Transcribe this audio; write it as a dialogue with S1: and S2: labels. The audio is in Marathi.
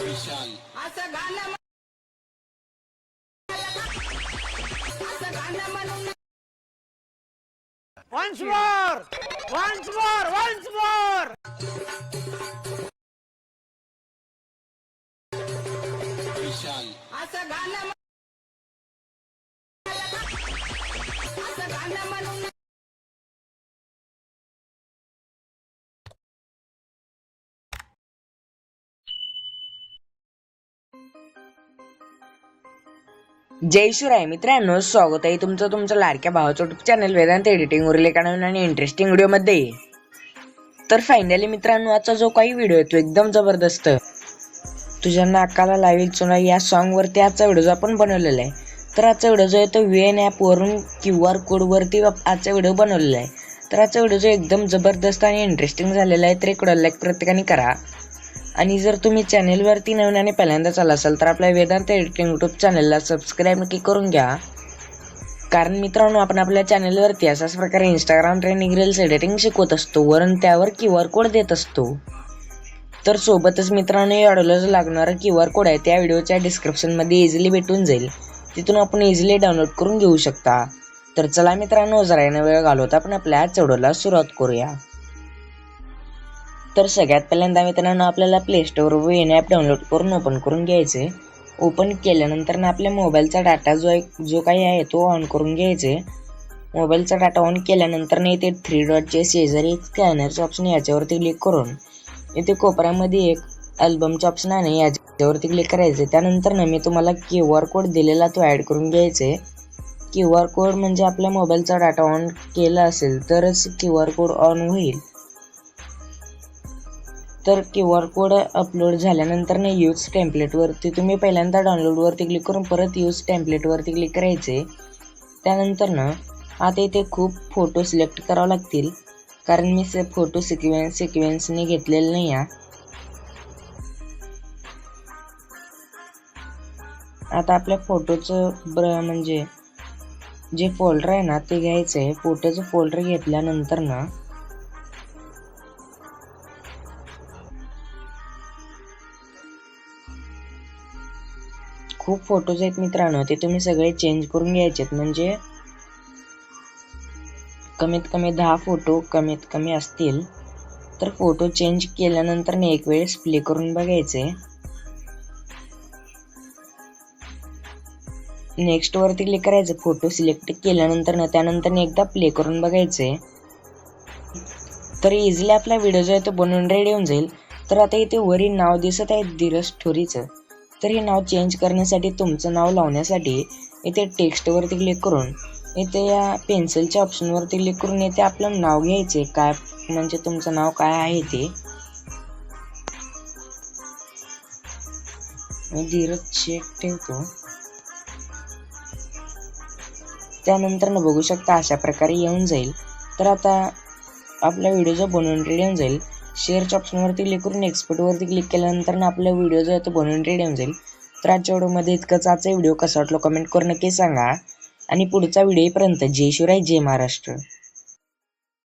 S1: विशाल
S2: असं गाणं असं गाणं म्हणून
S3: Once more! Once more! Once more!
S1: विशाल
S2: असं गाणं असं गाणं म्हणून
S4: जय शिवराय मित्रांनो स्वागत आहे तुमचं तुमचं लाडक्या भावाचं युट्यूब चॅनल वेदांत एडिटिंग वरील एका नवीन आणि इंटरेस्टिंग व्हिडिओमध्ये तर फायनली मित्रांनो आजचा जो काही व्हिडिओ आहे तो एकदम जबरदस्त. तुझ्या नाकाला लावेल चुना या सॉन्गवरती आजचा व्हिडिओ आपण बनवलेला आहे. तर आजचा व्हिडिओ जो आहे तो व्ही एन ॲपवरून क्यू आर कोडवरती आजचा व्हिडिओ बनवलेला आहे. तर आजचा व्हिडिओ जो एकदम जबरदस्त आणि इंटरेस्टिंग झालेला आहे तर एक लाईक प्रत्येकाने करा. आणि जर तुम्ही चॅनेलवरती नवीन आणि पहिल्यांदाच आला असाल तर आपल्या वेदांत एडिटिंग यूट्यूब चॅनलला सबस्क्राईब नक्की करून घ्या. कारण मित्रांनो आपण आपल्या चॅनेलवरती अशाच प्रकारे इंस्टाग्राम ट्रेनिंग रील्स एडिटिंग शिकवत असतो. वरून त्यावर क्यू आर कोड देत असतो. तर सोबतच मित्रांनो या ऑडिओला जो लागणारा क्यू आर कोड आहे त्या व्हिडिओच्या डिस्क्रिप्शनमध्ये इझिली भेटून जाईल. तिथून आपण इझिली डाउनलोड करून घेऊ शकता. तर चला मित्रांनो जरा वेळ घालवत आपण आपल्या चढोला सुरुवात करूया. तर सगळ्यात पहिल्यांदा मित्रांनो आपल्याला प्ले स्टोअरवर एन ॲप डाउनलोड करून ओपन करून घ्यायचे. ओपन केल्यानंतर ना आपल्या मोबाईलचा डाटा जो आहे जो काही आहे तो ऑन करून घ्यायचे. मोबाईलचा डाटा ऑन केल्यानंतर नाही इथे थ्री डॉटचे शेजारी एक स्कॅनरचं ऑप्शन याच्यावरती क्लिक करून इथे कोपऱ्यामध्ये एक अल्बमचं ऑप्शन आहे याच्यावरती क्लिक करायचे. त्यानंतर ना मी तुम्हाला क्यू आर कोड दिलेला तो ॲड करून घ्यायचे. क्यू आर कोड म्हणजे आपल्या मोबाईलचा डाटा ऑन केला असेल तरच क्यू आर कोड ऑन होईल. तर क्यू आर कोड अपलोड झाल्यानंतर ना यूज टेम्पलेटवरती तुम्ही पहिल्यांदा डाउनलोडवरती क्लिक करून परत यूज टेम्पलेटवरती क्लिक करायचे. त्यानंतर ना आता इथे खूप फोटो सिलेक्ट करावे लागतील. कारण मी से फोटो सिक्वेन्स सिक्वेन्सने घेतलेलं नाही आहे. आता आपल्या फोटोचं ब्र म्हणजे जे फोल्डर आहे ना ते घ्यायचं आहे फोटोचं फोल्डर घेतल्यानंतर ना खूप फोटोज आहेत मित्रांनो ते तुम्ही सगळे चेंज करून घ्यायचेत म्हणजे कमीत कमी दहा फोटो कमीत कमी असतील. तर फोटो चेंज केल्यानंतर एक वेळेस प्ले करून बघायचे. नेक्स्ट वरती क्लिक करायचं. फोटो सिलेक्ट केल्यानंतर ना त्यानंतर एकदा प्ले करून बघायचे. तर इझिली आपला व्हिडिओ जो आहे तो बनवून रेडी होऊन जाईल. तर आता इथे वरी नाव दिसत आहे धीरज ठोरीचं. तर हे नाव चेंज करण्यासाठी तुमचं नाव लावण्यासाठी इथे टेक्स्टवरती क्लिक करून इथे या पेन्सिलच्या ऑप्शनवरती क्लिक करून इथे आपलं नाव घ्यायचे काय म्हणजे तुमचं नाव काय आहे ते. मी धीरज चेक ठेवतो. त्यानंतर न बघू शकता अशा प्रकारे येऊन जाईल. तर आता आपला व्हिडिओ जो बनवून रेडी येऊन जाईल. शेअरच्या ऑप्शनवरती क्लिक करून एक्सपोर्टवरती क्लिक केल्यानंतर ना आपला व्हिडिओ जो आहे तो बनवून रेडी होऊन जाईल. तर आजच्या व्हिडिओमध्ये इतकंच. आजचा व्हिडिओ कसा वाटलो कमेंट करून नक्की सांगा. आणि पुढचा व्हिडिओपर्यंत जय शिवराय जय महाराष्ट्र.